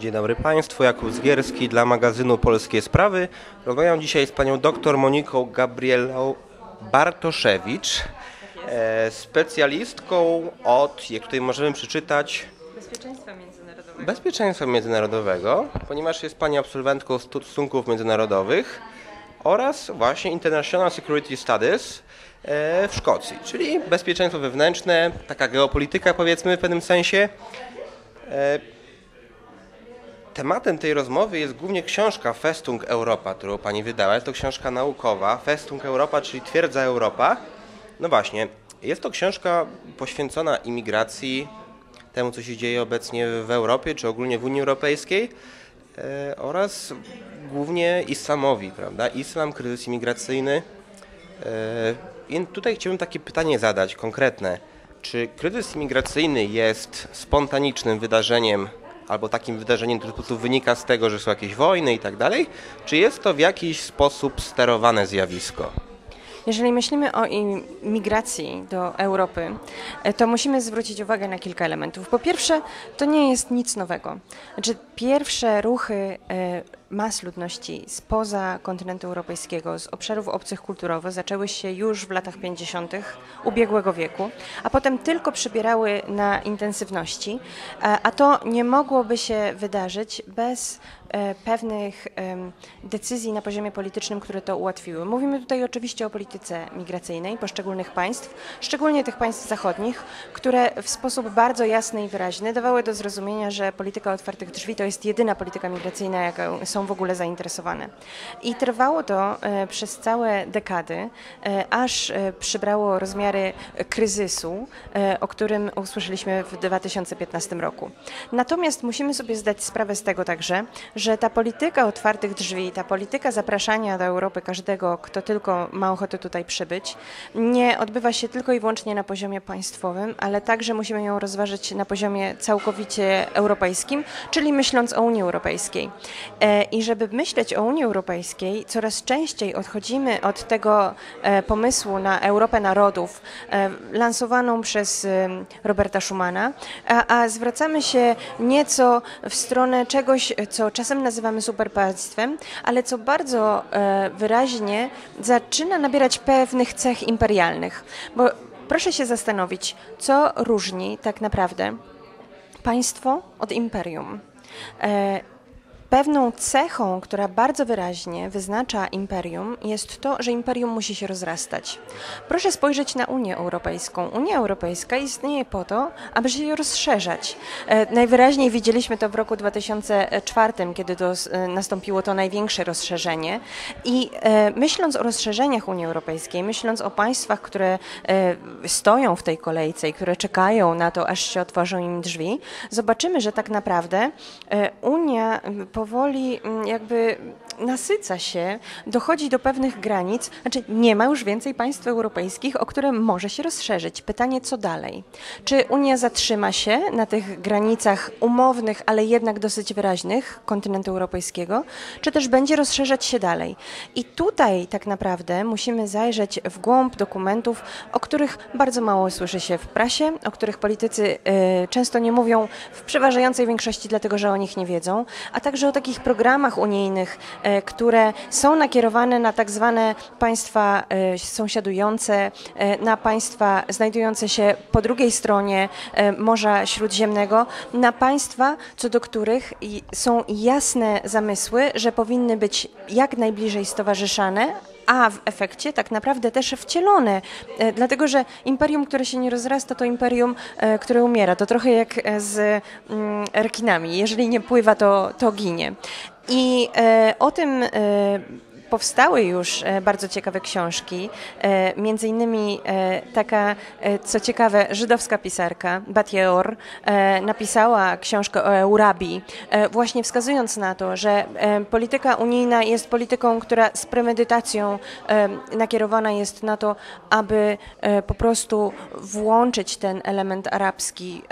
Dzień dobry Państwu, Jakub Zgierski dla magazynu Polskie Sprawy. Rozmawiam dzisiaj z panią dr Moniką Gabrielą Bartoszewicz, e, specjalistką od, jak tutaj możemy przeczytać, Bezpieczeństwa międzynarodowego. bezpieczeństwa międzynarodowego, ponieważ jest pani absolwentką stosunków międzynarodowych oraz właśnie International Security Studies e, w Szkocji, czyli bezpieczeństwo wewnętrzne, taka geopolityka powiedzmy w pewnym sensie. Tematem tej rozmowy jest głównie książka Festung Europa, którą pani wydała. Jest to książka naukowa, Festung Europa, czyli Twierdza Europa. No właśnie, jest to książka poświęcona imigracji, temu co się dzieje obecnie w Europie, czy ogólnie w Unii Europejskiej e, oraz głównie islamowi, prawda? Islam, kryzys imigracyjny. E, tutaj chciałbym takie pytanie zadać, konkretne. Czy kryzys imigracyjny jest spontanicznym wydarzeniem albo takim wydarzeniem, które po prostu wynika z tego, że są jakieś wojny i tak dalej, czy jest to w jakiś sposób sterowane zjawisko? Jeżeli myślimy o migracji do Europy, e, to musimy zwrócić uwagę na kilka elementów. Po pierwsze, to nie jest nic nowego. Znaczy, pierwsze ruchy e, mas ludności spoza kontynentu europejskiego, z obszarów obcych kulturowo zaczęły się już w latach 50. ubiegłego wieku, a potem tylko przybierały na intensywności, a to nie mogłoby się wydarzyć bez e, pewnych decyzji na poziomie politycznym, które to ułatwiły. Mówimy tutaj oczywiście o polityce migracyjnej poszczególnych państw, szczególnie tych państw zachodnich, które w sposób bardzo jasny i wyraźny dawały do zrozumienia, że polityka otwartych drzwi to jest jedyna polityka migracyjna, jaką są są w ogóle zainteresowane. I trwało to e, przez całe dekady, e, aż e, przybrało rozmiary kryzysu, o którym usłyszeliśmy w 2015 roku. Natomiast musimy sobie zdać sprawę z tego także, że ta polityka otwartych drzwi, ta polityka zapraszania do Europy każdego, kto tylko ma ochotę tutaj przybyć, nie odbywa się tylko i wyłącznie na poziomie państwowym, ale także musimy ją rozważyć na poziomie całkowicie europejskim, czyli myśląc o Unii Europejskiej. I żeby myśleć o Unii Europejskiej, coraz częściej odchodzimy od tego e, pomysłu na Europę Narodów, e, lansowaną przez e, Roberta Schumana, a, a zwracamy się nieco w stronę czegoś, co czasem nazywamy superpaństwem, ale co bardzo wyraźnie zaczyna nabierać pewnych cech imperialnych. Bo proszę się zastanowić, co różni tak naprawdę państwo od imperium. Pewną cechą, która bardzo wyraźnie wyznacza imperium, jest to, że imperium musi się rozrastać. Proszę spojrzeć na Unię Europejską. Unia Europejska istnieje po to, aby się rozszerzać. E, najwyraźniej widzieliśmy to w roku 2004, kiedy to e, nastąpiło to największe rozszerzenie. I e, myśląc o rozszerzeniach Unii Europejskiej, myśląc o państwach, które stoją w tej kolejce i które czekają na to, aż się otworzą im drzwi, zobaczymy, że tak naprawdę Unia powoli mm, jakby nasyca się, dochodzi do pewnych granic, znaczy nie ma już więcej państw europejskich, o które może się rozszerzyć. Pytanie, co dalej? Czy Unia zatrzyma się na tych granicach umownych, ale jednak dosyć wyraźnych kontynentu europejskiego, czy też będzie rozszerzać się dalej? I tutaj tak naprawdę musimy zajrzeć w głąb dokumentów, o których bardzo mało słyszy się w prasie, o których politycy y, często nie mówią w przeważającej większości, dlatego że o nich nie wiedzą, a także o takich programach unijnych, e, które są nakierowane na tak zwane państwa e, sąsiadujące, e, na państwa znajdujące się po drugiej stronie Morza Śródziemnego, na państwa, co do których są jasne zamysły, że powinny być jak najbliżej stowarzyszane, a w efekcie tak naprawdę też wcielone, e, dlatego że imperium, które się nie rozrasta, to imperium, e, które umiera. To trochę jak z mm, rekinami. Jeżeli nie pływa, to, to ginie. I e, o tym powstały już e, bardzo ciekawe książki, e, między innymi e, taka, co ciekawe, żydowska pisarka Batjeor napisała książkę o Eurabii, właśnie wskazując na to, że polityka unijna jest polityką, która z premedytacją nakierowana jest na to, aby po prostu włączyć ten element arabski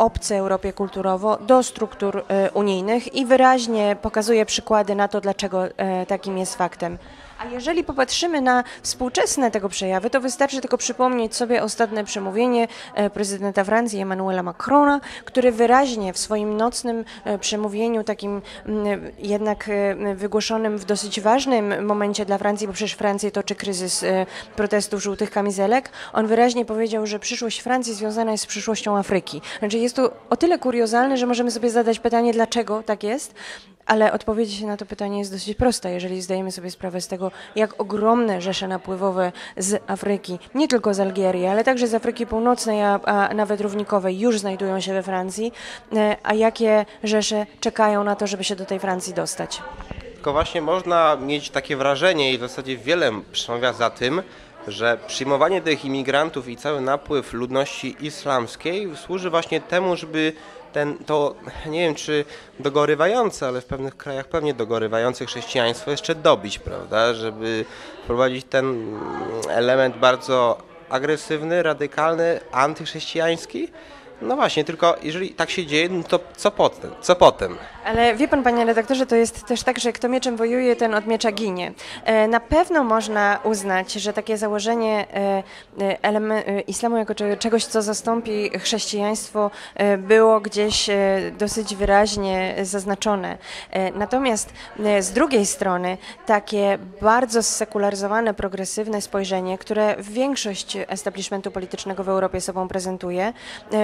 obce Europie kulturowo do struktur e, unijnych i wyraźnie pokazuje przykłady na to, dlaczego e, takim jest faktem. A jeżeli popatrzymy na współczesne tego przejawy, to wystarczy tylko przypomnieć sobie ostatnie przemówienie e, prezydenta Francji Emmanuela Macrona, który wyraźnie w swoim nocnym e, przemówieniu, takim mm, jednak e, wygłoszonym w dosyć ważnym momencie dla Francji, bo przecież Francję toczy kryzys protestów żółtych kamizelek, on wyraźnie powiedział, że przyszłość Francji związana jest z przyszłością Afryki. Znaczy jest to o tyle kuriozalne, że możemy sobie zadać pytanie, dlaczego tak jest, ale odpowiedź na to pytanie jest dosyć prosta, jeżeli zdajemy sobie sprawę z tego, jak ogromne rzesze napływowe z Afryki, nie tylko z Algierii, ale także z Afryki Północnej, a, a nawet równikowej już znajdują się we Francji, e, a jakie rzesze czekają na to, żeby się do tej Francji dostać. Tylko właśnie można mieć takie wrażenie i w zasadzie wiele przemawia za tym, że przyjmowanie tych imigrantów i cały napływ ludności islamskiej służy właśnie temu, żeby ten, to, nie wiem czy dogorywające, ale w pewnych krajach pewnie dogorywające chrześcijaństwo jeszcze dobić, prawda? Żeby wprowadzić ten element bardzo agresywny, radykalny, antychrześcijański. No właśnie, tylko jeżeli tak się dzieje, no to co potem? Co potem? Ale wie pan, panie redaktorze, to jest też tak, że kto mieczem wojuje, ten od miecza ginie. E, Na pewno można uznać, że takie założenie e, e, islamu jako cze- czegoś, co zastąpi chrześcijaństwo, było gdzieś dosyć wyraźnie zaznaczone. Natomiast z drugiej strony takie bardzo sekularyzowane, progresywne spojrzenie, które większość establishmentu politycznego w Europie sobą prezentuje,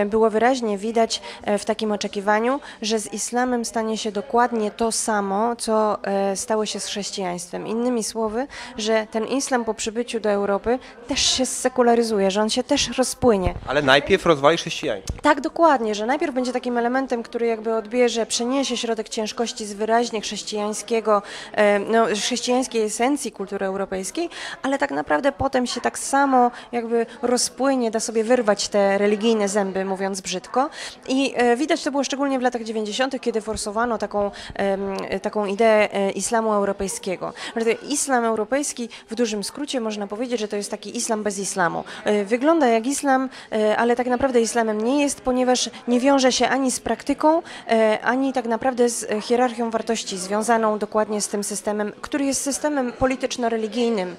było wyraźnie widać w takim oczekiwaniu, że z islamem stanie się dokładnie to samo, co e, stało się z chrześcijaństwem. Innymi słowy, że ten islam po przybyciu do Europy też się sekularyzuje, że on się też rozpłynie. Ale najpierw rozwali chrześcijaństwo. Tak, dokładnie, że najpierw będzie takim elementem, który jakby odbierze, przeniesie środek ciężkości z wyraźnie chrześcijańskiego, e, no, chrześcijańskiej esencji kultury europejskiej, ale tak naprawdę potem się tak samo jakby rozpłynie, da sobie wyrwać te religijne zęby, mówiąc brzydko. I e, widać to było szczególnie w latach 90., kiedy forsowano taką, taką ideę e, islamu europejskiego. Islam europejski, w dużym skrócie można powiedzieć, że to jest taki islam bez islamu. E, Wygląda jak islam, e, ale tak naprawdę islamem nie jest, ponieważ nie wiąże się ani z praktyką, ani tak naprawdę z hierarchią wartości związaną dokładnie z tym systemem, który jest systemem polityczno-religijnym,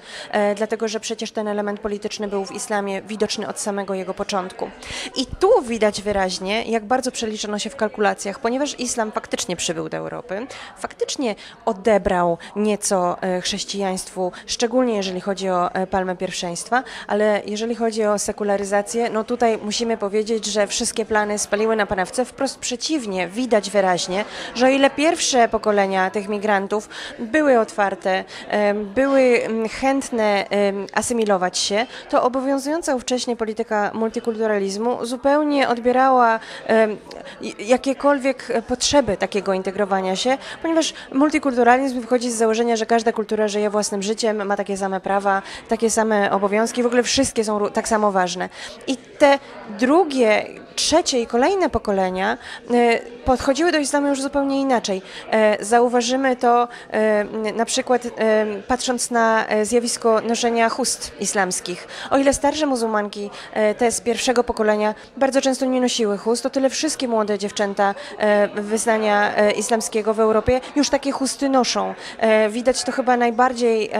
dlatego że przecież ten element polityczny był w islamie widoczny od samego jego początku. I tu widać wyraźnie, jak bardzo przeliczono się w kalkulacjach, ponieważ islam faktycznie przybył do Europy, faktycznie odebrał nieco e, chrześcijaństwu, szczególnie jeżeli chodzi o e, palmę pierwszeństwa, ale jeżeli chodzi o sekularyzację, no tutaj musimy powiedzieć, że wszystkie plany spaliły na panewce. Wprost przeciwnie, widać wyraźnie, że o ile pierwsze pokolenia tych migrantów były otwarte, były mm, chętne asymilować się, to obowiązująca ówcześnie polityka multikulturalizmu zupełnie odbierała jakiekolwiek potrzeby takiego integrowania się, ponieważ multikulturalizm wychodzi z założenia, że każda kultura żyje własnym życiem, ma takie same prawa, takie same obowiązki, w ogóle wszystkie są tak samo ważne. I te drugie, trzecie i kolejne pokolenia e, podchodziły do islamu już zupełnie inaczej. E, Zauważymy to e, na przykład patrząc na zjawisko noszenia chust islamskich. O ile starsze muzułmanki, te z pierwszego pokolenia, bardzo często nie nosiły chust, o tyle wszystkie młode dziewczęta wyznania islamskiego w Europie już takie chusty noszą. Widać to chyba najbardziej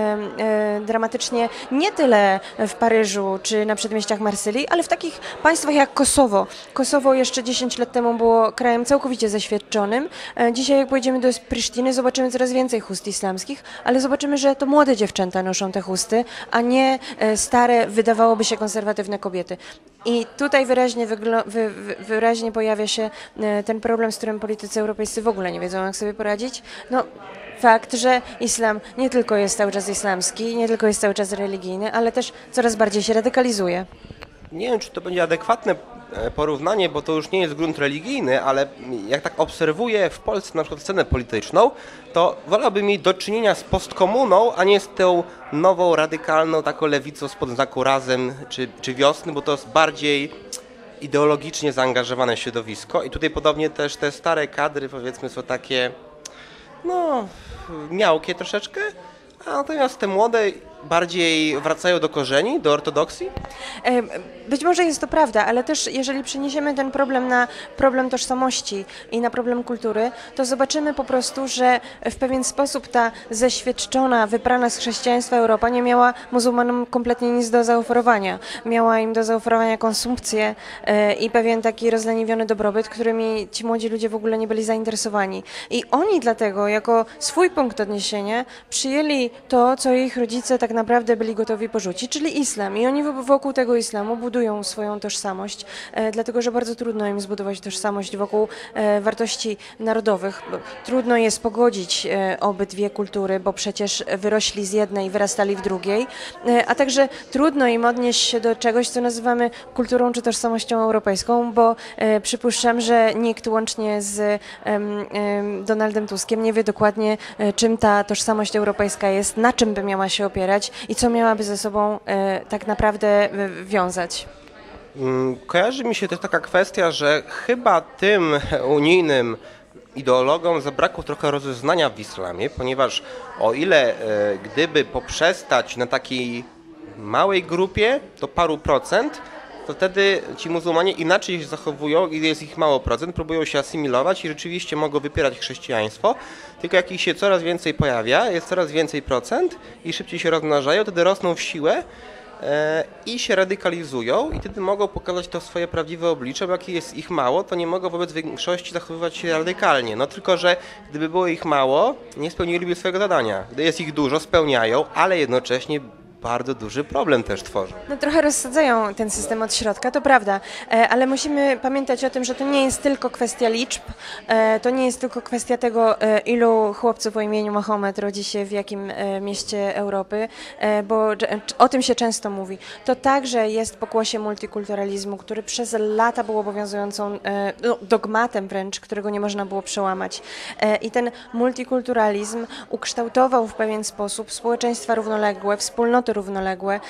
dramatycznie nie tyle w Paryżu czy na przedmieściach Marsylii, ale w takich państwach jak Kosowo. Kosowo jeszcze 10 lat temu było krajem całkowicie zaświadczonym. E, Dzisiaj jak pojedziemy do Prisztiny, zobaczymy coraz więcej chust islamskich, ale zobaczymy, że to młode dziewczęta noszą te chusty, a nie e, stare, wydawałoby się konserwatywne kobiety. I tutaj wyraźnie, wyraźnie pojawia się e, ten problem, z którym politycy europejscy w ogóle nie wiedzą, jak sobie poradzić. No, fakt, że islam nie tylko jest cały czas islamski, nie tylko jest cały czas religijny, ale też coraz bardziej się radykalizuje. Nie wiem, czy to będzie adekwatne porównanie, bo to już nie jest grunt religijny, ale jak tak obserwuję w Polsce na przykład scenę polityczną, to wolałbym mieć do czynienia z postkomuną, a nie z tą nową, radykalną taką lewicą spod znaku razem czy, czy wiosny, bo to jest bardziej ideologicznie zaangażowane środowisko. I tutaj podobnie też te stare kadry powiedzmy są takie no, miałkie troszeczkę, a natomiast te młode bardziej wracają do korzeni, do ortodoksji? E, Być może jest to prawda, ale też jeżeli przeniesiemy ten problem na problem tożsamości i na problem kultury, to zobaczymy po prostu, że w pewien sposób ta zeświadczona, wyprana z chrześcijaństwa Europa nie miała muzułmanom kompletnie nic do zaoferowania. Miała im do zaoferowania konsumpcję e, i pewien taki rozleniwiony dobrobyt, którymi ci młodzi ludzie w ogóle nie byli zainteresowani. I oni dlatego, jako swój punkt odniesienia, przyjęli to, co ich rodzice tak naprawdę byli gotowi porzucić, czyli islam. I oni wo- wokół tego islamu budują swoją tożsamość, e, dlatego że bardzo trudno im zbudować tożsamość wokół e, wartości narodowych. Trudno jest pogodzić e, obydwie kultury, bo przecież wyrośli z jednej, wyrastali w drugiej, a także trudno im odnieść się do czegoś, co nazywamy kulturą czy tożsamością europejską, bo przypuszczam, że nikt łącznie z em, em, Donaldem Tuskiem nie wie dokładnie, czym ta tożsamość europejska jest, na czym by miała się opierać i co miałaby ze sobą e, tak naprawdę wiązać. Mm, Kojarzy mi się też taka kwestia, że chyba tym unijnym ideologom zabrakło trochę rozeznania w islamie, ponieważ o ile e, gdyby poprzestać na takiej małej grupie, to paru procent, to wtedy ci muzułmanie inaczej się zachowują, i jest ich mało procent, próbują się asymilować i rzeczywiście mogą wypierać chrześcijaństwo, tylko jak ich się coraz więcej pojawia, jest coraz więcej procent i szybciej się rozmnażają, wtedy rosną w siłę e, i się radykalizują i wtedy mogą pokazać to swoje prawdziwe oblicze, bo jak jest ich mało, to nie mogą wobec większości zachowywać się radykalnie. No tylko, że gdyby było ich mało, nie spełniliby swojego zadania. Gdy jest ich dużo, spełniają, ale jednocześnie bardzo duży problem też tworzą. No trochę rozsadzają ten system od środka, to prawda, e, ale musimy pamiętać o tym, że to nie jest tylko kwestia liczb, e, to nie jest tylko kwestia tego, e, ilu chłopców o imieniu Mohamed rodzi się w jakim mieście Europy, bo o tym się często mówi. To także jest pokłosie multikulturalizmu, który przez lata był obowiązującą no, dogmatem wręcz, którego nie można było przełamać. I ten multikulturalizm ukształtował w pewien sposób społeczeństwa równoległe, wspólnoty równoległe.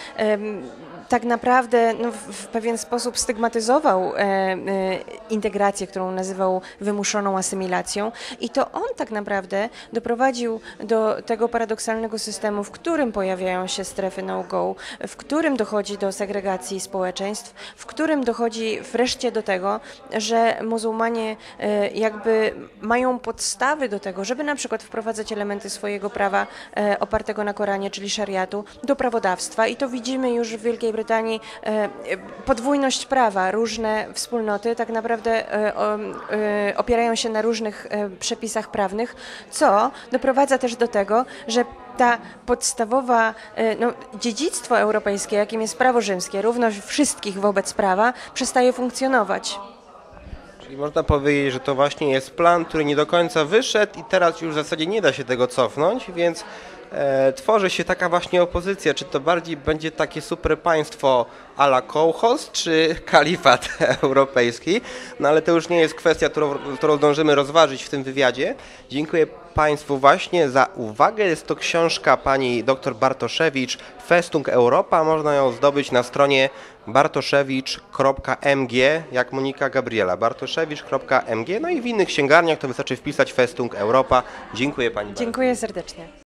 Tak naprawdę no, w- w pewien sposób stygmatyzował e, e, integrację, którą nazywał wymuszoną asymilacją, i to on tak naprawdę doprowadził do tego paradoksalnego systemu, w którym pojawiają się strefy no-go, w którym dochodzi do segregacji społeczeństw, w którym dochodzi wreszcie do tego, że muzułmanie e, jakby mają podstawy do tego, żeby na przykład wprowadzać elementy swojego prawa e, opartego na Koranie, czyli szariatu, do prawodawstwa. I to widzimy już w Wielkiej Brytanii e, podwójność prawa. Różne wspólnoty tak naprawdę e, e, opierają się na różnych przepisach prawnych, co doprowadza też do tego, że ta podstawowa no, dziedzictwo europejskie, jakim jest prawo rzymskie, równość wszystkich wobec prawa, przestaje funkcjonować. Czyli można powiedzieć, że to właśnie jest plan, który nie do końca wyszedł i teraz już w zasadzie nie da się tego cofnąć, więc e, tworzy się taka właśnie opozycja. Czy to bardziej będzie takie super państwo a la kołchoz, czy kalifat europejski? No ale to już nie jest kwestia, którą, którą rozważyć w tym wywiadzie. Dziękuję Państwu właśnie za uwagę. Jest to książka pani dr Bartoszewicz Festung Europa. Można ją zdobyć na stronie bartoszewicz.mg, jak Monika Gabriela. bartoszewicz.mg. No i w innych księgarniach to wystarczy wpisać Festung Europa. Dziękuję pani bardzo. Dziękuję serdecznie.